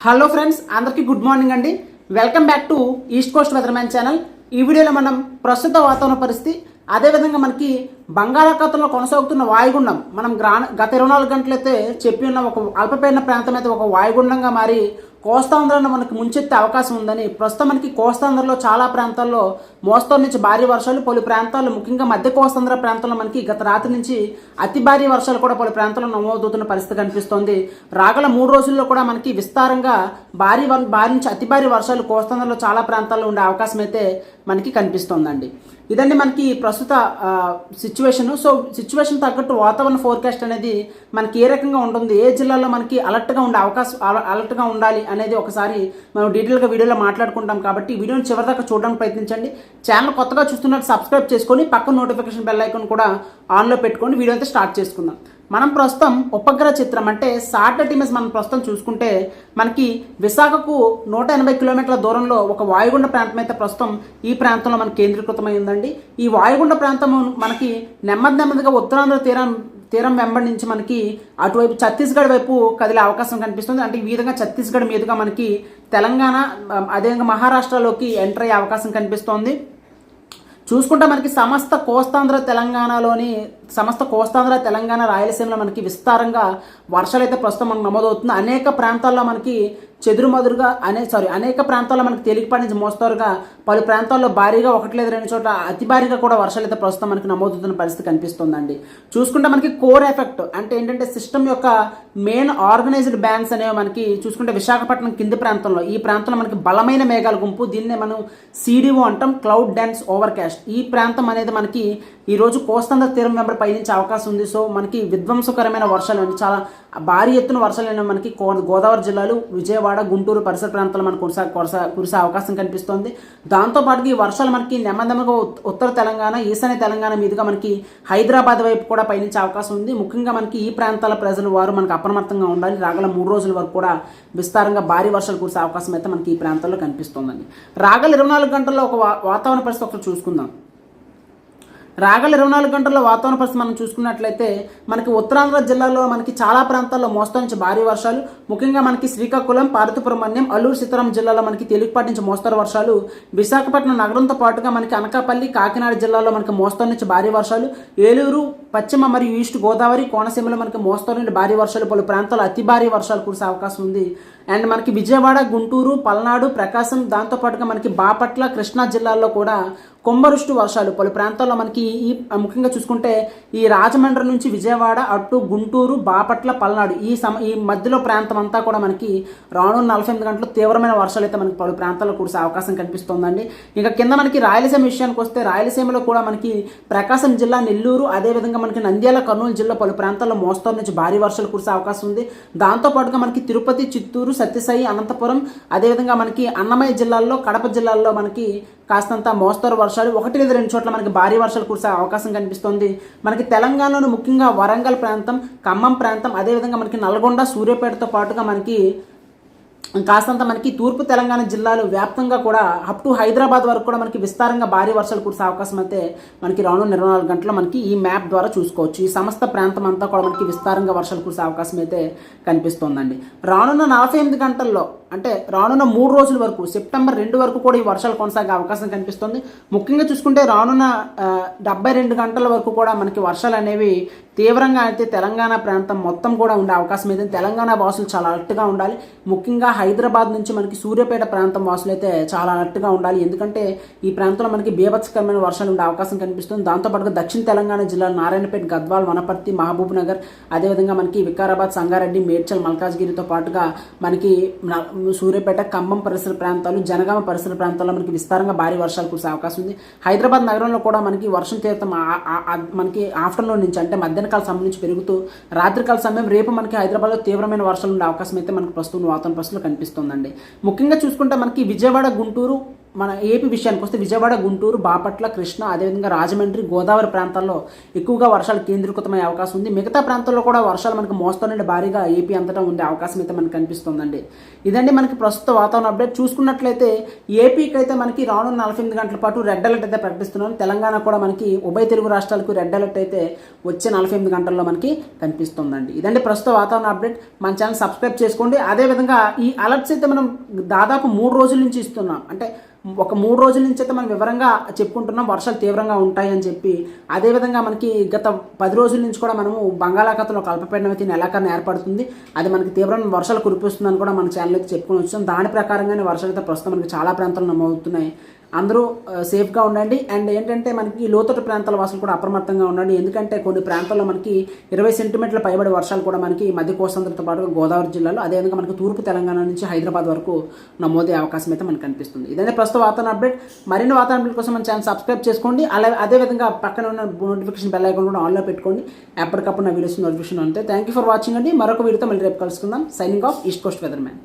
Hello friends అందరికీ good morning అండి. Welcome back to east coast weatherman channel. ఈ వీడియోలో మనం ప్రస్తుత వాతావరణ పరిస్థితి అదేవిధంగా మనకి బంగాళాఖాతంలో కొనసాగుతున్న వాయుగుండం మనం గ్రా గత ఇరవై నాలుగు గంటలైతే చెప్పి ఉన్న ఒక అల్పపీడన ప్రాంతం అయితే ఒక వాయుగుండంగా మారి కోస్తాంధ్రను మనకి ముంచెత్తే అవకాశం ఉందని ప్రస్తుతం మనకి కోస్తాంధ్రలో చాలా ప్రాంతాల్లో మోస్తరు నుంచి భారీ వర్షాలు పలు ప్రాంతాల్లో ముఖ్యంగా మధ్య కోస్తాంధ్ర ప్రాంతంలో మనకి గత రాత్రి నుంచి అతి భారీ వర్షాలు కూడా పలు ప్రాంతాల్లో నమోదవుతున్న పరిస్థితి కనిపిస్తోంది. రాగల మూడు రోజుల్లో కూడా మనకి విస్తారంగా భారీ భారీ నుంచి అతి భారీ వర్షాలు కోస్తాంధ్రలో చాలా ప్రాంతాల్లో ఉండే అవకాశం అయితే మనకి కనిపిస్తోందండి. ఇదండి మనకి ప్రస్తుత సిచ్యువేషన్ సో సిచ్యువేషన్ తగ్గట్టు వాతావరణ ఫోర్కాస్ట్ అనేది మనకి ఏ రకంగా ఉంటుంది ఏ జిల్లాలో మనకి అలర్ట్గా ఉండే అవకాశం అల- అలర్ట్గా ఉండాలి అనేది ఒకసారి మనం డీటెయిల్గా వీడియోలో మాట్లాడుకుంటాం కాబట్టి వీడియోని చివరిదాకా చూడడానికి ప్రయత్నించండి. ఛానల్ కొత్తగా చూస్తున్నట్టు సబ్స్క్రైబ్ చేసుకొని పక్కన నోటిఫికేషన్ బెల్ ఐకాన్ కూడా ఆన్లో పెట్టుకొని వీడియో అయితే స్టార్ట్ చేసుకుందాం. మనం ప్రస్తుతం ఉపగ్రహ చిత్రం అంటే శాటిలైట్ ఇమేజ్ మనం ప్రస్తుతం చూసుకుంటే మనకి విశాఖకు నూట ఎనభై కిలోమీటర్ల దూరంలో ఒక వాయుగుండ ప్రాంతం అయితే ప్రస్తుతం ఈ ప్రాంతంలో మనకి కేంద్రీకృతమై ఉందండి. ఈ వాయుగుండ ప్రాంతం మనకి నెమ్మది నెమ్మదిగా ఉత్తరాంధ్ర తీరం తీరం వెంబడి నుంచి మనకి అటువైపు ఛత్తీస్గఢ్ వైపు కదిలే అవకాశం కనిపిస్తుంది. అంటే ఈ విధంగా ఛత్తీస్గఢ్ మీదుగా మనకి తెలంగాణ అదేవిధంగా మహారాష్ట్రలోకి ఎంటర్ అయ్యే అవకాశం కనిపిస్తోంది. చూసుకుంటే మనకి సమస్త కోస్తాంధ్ర తెలంగాణలోని సమస్త కోస్తాంధ్ర తెలంగాణ రాయలసీమలో మనకి విస్తారంగా వర్షాలు అయితే ప్రస్తుతం మనకు నమోదవుతుంది. అనేక ప్రాంతాల్లో మనకి చెదురుమదురుగా అనే సారీ అనేక ప్రాంతాల్లో మనకి తేలికపాటి నుంచి మోస్తారుగా పలు ప్రాంతాల్లో భారీగా ఒకటి లేదు రెండు చోట్ల అతి భారీగా కూడా వర్షాలు అయితే ప్రస్తుతం మనకి నమోదవుతున్న పరిస్థితి కనిపిస్తుందండి. చూసుకుంటే మనకి కోర్ ఎఫెక్ట్ అంటే ఏంటంటే సిస్టమ్ యొక్క మెయిన్ ఆర్గనైజ్డ్ బ్యాంక్స్ అనేవి మనకి చూసుకుంటే విశాఖపట్నం కింది ప్రాంతంలో ఈ ప్రాంతంలో మనకి బలమైన మేఘాల గుంపు దీన్నే మనం సిడిఓ అంటాం క్లౌడ్ డ్యాన్స్ ఓవర్ క్యాస్ట్ ఈ ప్రాంతం అనేది మనకి ఈ రోజు కోస్తాంధ్ర తీరం వెంబడి పయనించే అవకాశం ఉంది. సో మనకి విధ్వంసకరమైన వర్షాలు అంటే చాలా భారీ ఎత్తున వర్షాలు అనేవి మనకి కో- గోదావరి జిల్లాలు విజయవాడ గుంటూరు పరిసర ప్రాంతాలు మనకు కురిసే కురస కురిసే అవకాశం కనిపిస్తోంది. దాంతోపాటుగా ఈ వర్షాలు మనకి నెమ్మదిగా ఉత్తర తెలంగాణ ఈశాన్య తెలంగాణ మీదుగా మనకి హైదరాబాద్ వైపు కూడా పయనించే అవకాశం ఉంది. ముఖ్యంగా మనకి ఈ ప్రాంతాల ప్రజలు వారు మనకు అప్రమత్తంగా ఉండాలి. రాగల మూడు రోజుల వరకు కూడా విస్తారంగా భారీ వర్షాలు కురిసే అవకాశం అయితే మనకి ఈ ప్రాంతాల్లో కనిపిస్తోందండి. రాగల ఇరవై నాలుగు గంటల్లో ఒక వాతావరణ పరిస్థితి ఒకటి చూసుకుందాం. రాగల ఇరవై నాలుగు గంటల్లో వాతావరణ పరిస్థితి మనం చూసుకున్నట్లయితే మనకి ఉత్తరాంధ్ర జిల్లాలో మనకి చాలా ప్రాంతాల్లో మోస్తరు నుంచి భారీ వర్షాలు. ముఖ్యంగా మనకి శ్రీకాకుళం పార్వతీపురమణ్యం అల్లూరు సీతారాం జిల్లాలో మనకి తేలికపాటి నుంచి మోస్తరు వర్షాలు. విశాఖపట్నం నగరంతో పాటుగా మనకి అనకాపల్లి కాకినాడ జిల్లాలో మనకి మోస్తరు నుంచి భారీ వర్షాలు. ఏలూరు పశ్చిమ మరియు ఈస్ట్ గోదావరి కోనసీమలో మనకి మోస్తరు నుండి భారీ వర్షాలు. పలు ప్రాంతాల్లో అతి భారీ వర్షాలు కురిసే అవకాశం ఉంది. అండ్ మనకి విజయవాడ గుంటూరు పల్నాడు ప్రకాశం దాంతోపాటుగా మనకి బాపట్ల కృష్ణా జిల్లాల్లో కూడా కుంభరుష్టి వర్షాలు పలు ప్రాంతాల్లో మనకి ఈ ముఖ్యంగా చూసుకుంటే ఈ రాజమండ్రి నుంచి విజయవాడ అటు గుంటూరు బాపట్ల పల్నాడు ఈ సమ ఈ మధ్యలో ప్రాంతం అంతా కూడా మనకి రానున్న నలభై ఎనిమిది గంటలు తీవ్రమైన వర్షాలు అయితే మనకి పలు ప్రాంతాల్లో కురిసే అవకాశం కనిపిస్తోందండి. ఇంకా కింద మనకి రాయలసీమ విషయానికి వస్తే రాయలసీమలో కూడా మనకి ప్రకాశం జిల్లా నెల్లూరు అదేవిధంగా మనకి నంద్యాల కర్నూలు జిల్లా పలు ప్రాంతాల్లో మోస్తరు నుంచి భారీ వర్షాలు కురిసే అవకాశం ఉంది. దాంతోపాటుగా మనకి తిరుపతి చిత్తూరు సత్యసాయి అనంతపురం అదేవిధంగా మనకి అన్నమయ్య జిల్లాల్లో కడప జిల్లాల్లో మనకి కాస్తంత మోస్తరు వర్షాలు ఒకటి లేదా రెండు చోట్ల మనకి భారీ వర్షాలు కురిసే అవకాశం కనిపిస్తుంది. మనకి తెలంగాణలో ముఖ్యంగా వరంగల్ ప్రాంతం ఖమ్మం ప్రాంతం అదేవిధంగా మనకి నల్గొండ సూర్యాపేటతో పాటుగా మనకి కాస్తంత మనకి తూర్పు తెలంగాణ జిల్లాలు వ్యాప్తంగా కూడా అప్ టు హైదరాబాద్ వరకు కూడా మనకి విస్తారంగా భారీ వర్షాలు కురిసే అవకాశం అయితే మనకి రానున్న ఇరవై నాలుగు గంటలు మనకి ఈ మ్యాప్ ద్వారా చూసుకోవచ్చు. ఈ సమస్త ప్రాంతం అంతా కూడా మనకి విస్తారంగా వర్షాలు కురిసే అవకాశం అయితే కనిపిస్తోందండి. రానున్న నలభై ఎనిమిది గంటల్లో అంటే రానున్న మూడు రోజుల వరకు సెప్టెంబర్ రెండు వరకు కూడా ఈ వర్షాలు కొనసాగే అవకాశం కనిపిస్తుంది. ముఖ్యంగా చూసుకుంటే రానున్న డెబ్బై రెండు గంటల వరకు కూడా మనకి వర్షాలు అనేవి తీవ్రంగా అయితే తెలంగాణ ప్రాంతం మొత్తం కూడా ఉండే అవకాశం అయితే తెలంగాణ వాసులు చాలా అలర్ట్గా ఉండాలి. ముఖ్యంగా హైదరాబాద్ నుంచి మనకి సూర్యాపేట ప్రాంతం వాసులు అయితే చాలా అలర్ట్గా ఉండాలి. ఎందుకంటే ఈ ప్రాంతంలో మనకి బీభత్సకరమైన వర్షాలు ఉండే అవకాశం కనిపిస్తుంది. దాంతోపాటుగా దక్షిణ తెలంగాణ జిల్లా నారాయణపేట గద్వాల్ వనపర్తి మహబూబ్ నగర్ అదేవిధంగా మనకి వికారాబాద్ సంగారెడ్డి మేడ్చల్ మల్కాజ్గిరితో పాటుగా మనకి న- సూర్యాపేట ఖమ్మం పరిసర ప్రాంతాలు జనగామ పరిసర ప్రాంతాల్లో మనకి విస్తారంగా భారీ వర్షాలు కురిసే అవకాశం ఉంది. హైదరాబాద్ నగరంలో కూడా మనకి వర్షం తీవ్రతం మనకి ఆఫ్టర్నూన్ నుంచి అంటే మధ్యాహ్నకాల సమయం నుంచి పెరుగుతూ రాత్రికాల సమయం రేపు మనకి హైదరాబాద్లో తీవ్రమైన వర్షాలు ఉండే అవకాశం అయితే మనకు ప్రస్తుతం వాతావరణ పరిస్థితులు కనిపిస్తుందండి. ముఖ్యంగా చూసుకుంటే మనకి విజయవాడ గుంటూరు మన ఏపీ విషయానికి వస్తే విజయవాడ గుంటూరు బాపట్ల కృష్ణ అదేవిధంగా రాజమండ్రి గోదావరి ప్రాంతాల్లో ఎక్కువగా వర్షాలు కేంద్రీకృతమయ్యే అవకాశం ఉంది. మిగతా ప్రాంతాల్లో కూడా వర్షాలు మనకి మోస్తరు నుండి భారీగా ఏపీ అంతటా ఉండే అవకాశం అయితే మనకు కనిపిస్తుందండి. ఇదండి మనకి ప్రస్తుత వాతావరణ అప్డేట్. చూసుకున్నట్లయితే ఏపీకి అయితే మనకి రానున్న నలభై ఎనిమిది గంటల పాటు రెడ్ అలర్ట్ అయితే ప్రకటిస్తున్నాం. తెలంగాణ కూడా మనకి ఉభయ తెలుగు రాష్ట్రాలకు రెడ్ అలర్ట్ అయితే వచ్చే నలభై ఎనిమిది గంటల్లో మనకి కనిపిస్తుందండి. ఇదండి ప్రస్తుత వాతావరణ అప్డేట్. మన ఛానల్ సబ్స్క్రైబ్ చేసుకోండి. అదేవిధంగా ఈ అలర్ట్స్ అయితే మనం దాదాపు మూడు రోజుల నుంచి ఇస్తున్నాం. అంటే ఒక మూడు రోజుల నుంచి అయితే మనం వివరంగా చెప్పుకుంటున్నాం. వర్షాలు తీవ్రంగా ఉంటాయి అని చెప్పి అదేవిధంగా మనకి గత పది రోజుల నుంచి కూడా మనము బంగాళాఖాతంలో కల్పపీడనం అయితే నెలాఖరున ఏర్పడుతుంది. అది మనకి తీవ్రమైన వర్షాలు కురిపిస్తుందని కూడా మన ఛానల్ అయితే చెప్పుకొని వచ్చాం. దాని ప్రకారంగానే వర్షాలు అయితే ప్రస్తుతం మనకి చాలా ప్రాంతాల్లో నమోదుతున్నాయి అందరూ సేఫ్గా ఉండండి. అండ్ ఏంటంటే మనకి లోతట్టు ప్రాంతాల వాసులు కూడా అప్రమత్తంగా ఉండండి. ఎందుకంటే కొన్ని ప్రాంతాల్లో మనకి ఇరవై సెంటీమీటర్ల పైబడి వర్షాలు కూడా మనకి మధ్య కోస్తాంధ్రతో పాటు గోదావరి జిల్లాలో అదేవిధంగా మనకి తూర్పు తెలంగాణ నుంచి హైదరాబాద్ వరకు నమోదే అవకాశం అయితే మనకు కనిపిస్తుంది. ఇదైతే ప్రస్తుత వాతావరణ అప్డేట్. మరిన్ని వాతావరణ అప్డేట్ కోసం మన ఛానల్ సబ్స్క్రైబ్ చేసుకోండి. అలా అదేవిధంగా పక్కన ఉన్న నోటిఫికేషన్ బెల్ ఐకాన్ కూడా ఆన్లో పెట్టుకోండి. ఎప్పటికప్పుడు నా వీడియోస్ నోటిఫికేషన్ ఉంటాయి థ్యాంక్ యూ ఫర్ వాచింగ్ అండి. మరొక వీడియోతో మళ్ళీ రేపు కలుసుకుందాం. Signing off east coast weather man